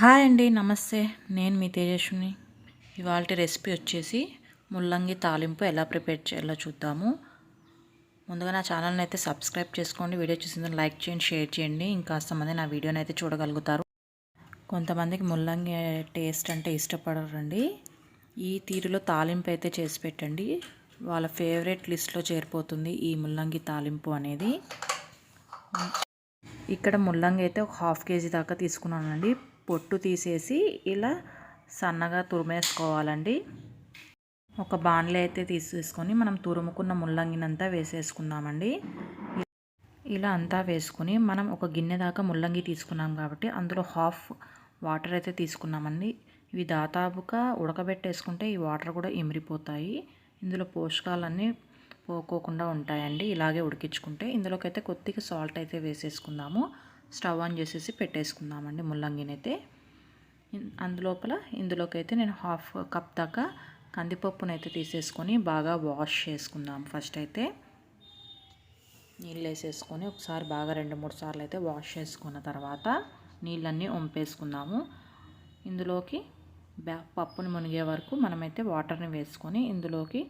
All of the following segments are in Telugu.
హాయ్ అండి నమస్తే. నేను మీ తేజస్విని. ఇవాళ రెసిపీ వచ్చేసి ముల్లంగి తాలింపు ఎలా ప్రిపేర్ చేయాలో చూద్దాము. ముందుగా నా ఛానల్ని అయితే సబ్స్క్రైబ్ చేసుకోండి. వీడియో చూసిందని లైక్ చేయండి షేర్ చేయండి. ఇంకాస్త మంది నా వీడియోని అయితే చూడగలుగుతారు. కొంతమందికి ముల్లంగి టేస్ట్ అంటే ఇష్టపడరండి. ఈ తీరులో తాలింపు అయితే చేసి పెట్టండి. వాళ్ళ ఫేవరెట్ లిస్ట్లో చేరిపోతుంది ఈ ముల్లంగి తాలింపు అనేది. ఇక్కడ ముల్లంగి అయితే ఒక హాఫ్ కేజీ దాకా తీసుకున్నానండి. పొట్టు తీసేసి ఇలా సన్నగా తురిమేసుకోవాలండి. ఒక బాణలే అయితే తీసేసుకొని మనం తురుముకున్న ముల్లంగినంతా వేసేసుకుందామండి. ఇలా అంతా వేసుకుని మనం ఒక గిన్నె దాకా ముల్లంగి తీసుకున్నాం కాబట్టి అందులో హాఫ్ వాటర్ అయితే తీసుకున్నామండి. ఇవి దాదాపుగా ఉడకబెట్టేసుకుంటే ఈ వాటర్ కూడా ఇమిరిపోతాయి. ఇందులో పోషకాలన్నీ పోకోకుండా ఉంటాయండి. ఇలాగే ఉడికించుకుంటే ఇందులోకి అయితే కొద్దిగా సాల్ట్ అయితే వేసేసుకుందాము. స్టవ్ ఆన్ చేసేసి పెట్టేసుకుందామండి ముల్లంగినైతే. అందులోపల ఇందులోకైతే నేను హాఫ్ కప్ దాకా కందిపప్పునైతే తీసేసుకొని బాగా వాష్ చేసుకుందాం ఫస్ట్ అయితే నీళ్ళు వేసేసుకొని ఒకసారి బాగా రెండు మూడు సార్లు అయితే వాష్ చేసుకున్న తర్వాత నీళ్ళన్నీ వంపేసుకుందాము. ఇందులోకి పప్పుని మునిగే వరకు మనమైతే వాటర్ని వేసుకొని ఇందులోకి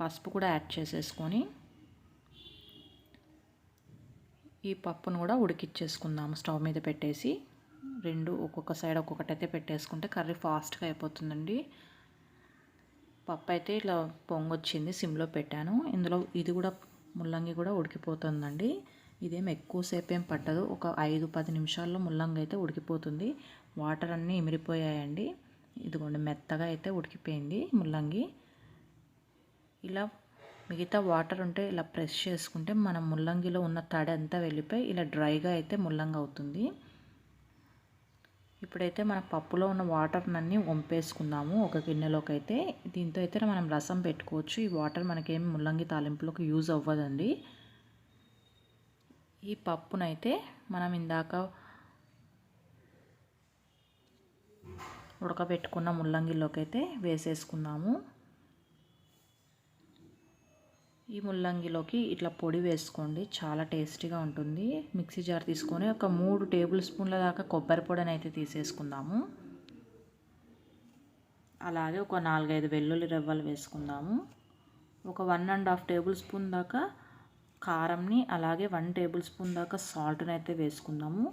పసుపు కూడా యాడ్ చేసేసుకొని ఈ పప్పును కూడా ఉడికిచ్చేసుకుందాము. స్టవ్ మీద పెట్టేసి రెండు ఒక్కొక్క సైడ్ ఒక్కొక్కటి అయితే పెట్టేసుకుంటే కర్రీ ఫాస్ట్గా అయిపోతుందండి. పప్పు అయితే ఇలా పొంగొచ్చింది సిమ్లో పెట్టాను. ఇందులో ఇది కూడా ముల్లంగి కూడా ఉడికిపోతుందండి. ఇదేం ఎక్కువసేపు ఏం పట్టదు. ఒక ఐదు పది నిమిషాల్లో ముల్లంగి అయితే ఉడికిపోతుంది. వాటర్ అన్నీ ఇమిరిపోయాయండి. ఇదిగోండి మెత్తగా అయితే ఉడికిపోయింది ముల్లంగి. ఇలా మిగతా వాటర్ ఉంటే ఇలా ప్రెస్ చేసుకుంటే మన ముల్లంగిలో ఉన్న తడి అంతా వెళ్ళిపోయి ఇలా డ్రైగా అయితే ముల్లంగి అవుతుంది. ఇప్పుడైతే మన పప్పులో ఉన్న వాటర్నన్నీ వంపేసుకుందాము ఒక గిన్నెలోకి అయితే దీంతో అయితే మనం రసం పెట్టుకోవచ్చు. ఈ వాటర్ మనకేం ముల్లంగి తాలింపులోకి యూజ్ అవ్వదండి. ఈ పప్పునైతే మనం ఇందాక ఉడకబెట్టుకున్న ముల్లంగిలోకి అయితే వేసేసుకుందాము. ఈ ముల్లంగిలోకి ఇట్లా పొడి వేసుకోండి. చాలా టేస్టీగా ఉంటుంది. మిక్సీ జార్ తీసుకొని ఒక మూడు టేబుల్ స్పూన్ల దాకా కొబ్బరి పొడిని అయితే తీసేసుకుందాము. అలాగే ఒక నాలుగైదు వెల్లుల్లి రెవ్వలు వేసుకుందాము. ఒక one and half tablespoon దాకా కారంని అలాగే వన్ టేబుల్ స్పూన్ దాకా సాల్ట్ని అయితే వేసుకుందాము.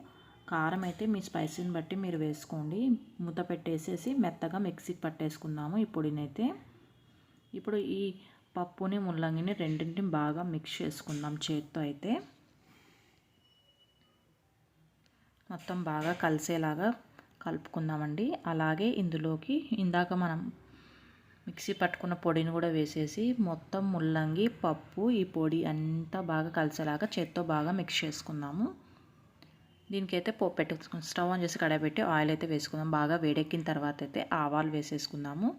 కారం అయితే మీ స్పైసీని బట్టి మీరు వేసుకోండి. మూత పెట్టేసేసి మెత్తగా మిక్సీకి పట్టేసుకుందాము ఈ పొడినైతే ఇప్పుడు ఈ పప్పుని ముల్లంగిని రెండింటిని బాగా మిక్స్ చేసుకుందాం చేత్తో అయితే. మొత్తం బాగా కలిసేలాగా కలుపుకుందామండి. అలాగే ఇందులోకి ఇందాక మనం మిక్సీ పట్టుకున్న పొడిని కూడా వేసేసి మొత్తం ముల్లంగి పప్పు ఈ పొడి అంతా బాగా కలిసేలాగా చేత్తో బాగా మిక్స్ చేసుకుందాము. దీనికైతే పో పెట్టుకుని స్టవ్ ఆన్ చేసి కడబెట్టి ఆయిల్ అయితే వేసుకుందాం. బాగా వేడెక్కిన తర్వాత అయితే ఆవాలు వేసేసుకుందాము.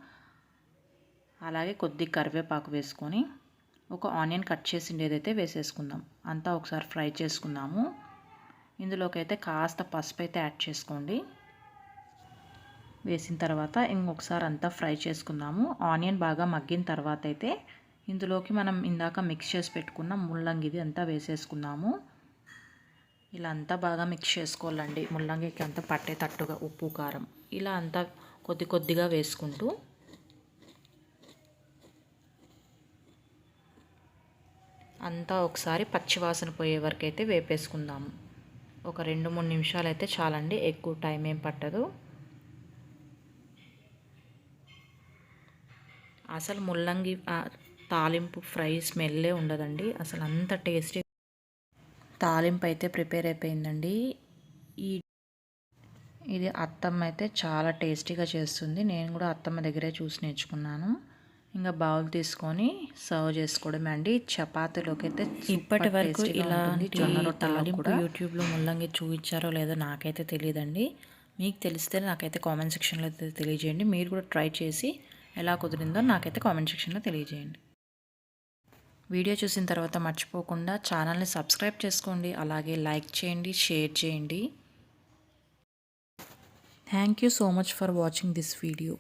అలాగే కొద్ది కరివేపాకు వేసుకొని ఒక ఆనియన్ కట్ చేసిండేదైతే వేసేసుకుందాం. అంతా ఒకసారి ఫ్రై చేసుకుందాము. ఇందులోకి అయితే కాస్త పసుపు అయితే యాడ్ చేసుకోండి. వేసిన తర్వాత ఇంకొకసారి అంతా ఫ్రై చేసుకుందాము. ఆనియన్ బాగా మగ్గిన తర్వాత అయితే ఇందులోకి మనం ఇందాక మిక్స్ చేసి పెట్టుకున్న ముల్లంగిది అంతా వేసేసుకుందాము. ఇలా అంతా బాగా మిక్స్ చేసుకోవాలండి. ముల్లంగికి అంతా పట్టేటట్టుగా ఉప్పు కారం ఇలా అంతా కొద్ది కొద్దిగా వేసుకుంటూ అంతా ఒకసారి పచ్చివాసన పోయే వరకు అయితే వేపేసుకుందాము. ఒక రెండు మూడు నిమిషాలు అయితే చాలండి ఎక్కువ టైం ఏం పట్టదు. అసలు ముల్లంగి తాలింపు ఫ్రై స్మెల్లే ఉండదండి. అసలు అంత టేస్టీ. తాలింపు అయితే ప్రిపేర్ అయిపోయిందండి. ఈ ఇది అత్తమ్మ అయితే చాలా టేస్టీగా చేస్తుంది. నేను కూడా అత్తమ్మ దగ్గరే చూసి నేర్చుకున్నాను. ఇంకా బౌల్ తీసుకొని సర్వ్ చేసుకోవడమే అండి. చపాతీలోకి అయితే ఇప్పటి వరకు ఇలా జొన్న రొట్టెలు కూడా. యూట్యూబ్లో ముల్లంగి చూపించారో లేదో నాకైతే తెలియదండి మీకు తెలిస్తే నాకైతే కామెంట్ సెక్షన్లో అయితే తెలియజేయండి. మీరు కూడా ట్రై చేసి ఎలా కుదిరిందో నాకైతే కామెంట్ సెక్షన్లో తెలియజేయండి. వీడియో చూసిన తర్వాత మర్చిపోకుండా ఛానల్ని సబ్స్క్రైబ్ చేసుకోండి. అలాగే లైక్ చేయండి షేర్ చేయండి. Thank you so much for watching this video